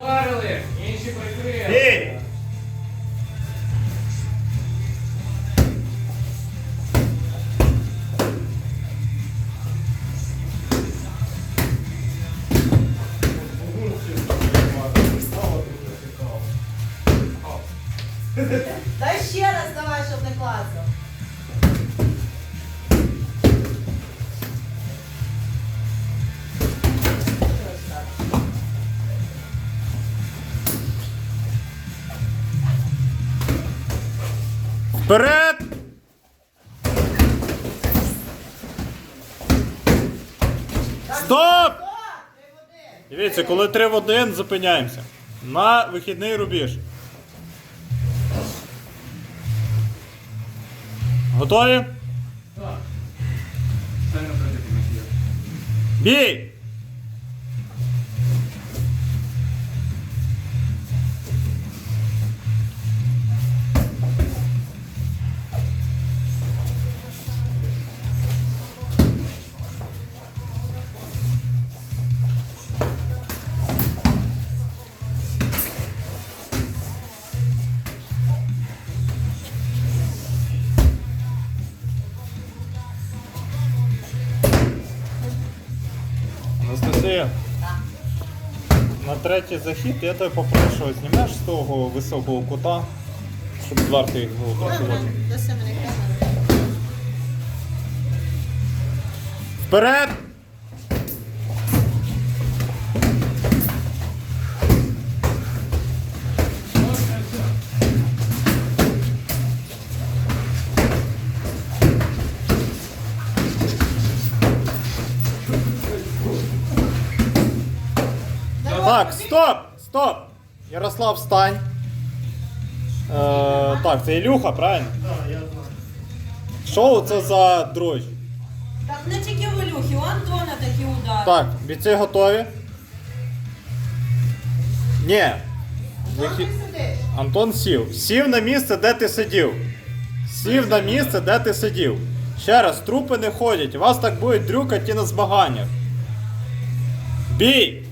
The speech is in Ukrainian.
Парили, інші прикрили. Дай ще раз давай, щоб не клацав. Вперед! Стоп! Три. Дивіться, коли 3 в 1, зупиняємося. На вихідний рубіж. Готові? Бій! Анастасія. На третій захід я тебе попрошу, знімеш з того високого кута, щоб зверху їх було камеру. Вперед! Так, стоп! Стоп! Ярослав, встань. Е, так, це Ілюха, правильно? Так, я знаю. Що це за дрожжі? Так не тільки в Ілюхі, у Антона такі удари. Так, бійці готові? Ні. Антон, ти сидиш. Антон сів. Сів на місце, де ти сидів. Сів на місце, де ти сидів. Ще раз, трупи не ходять. Вас так будуть дрюкати і на змаганнях. Бій!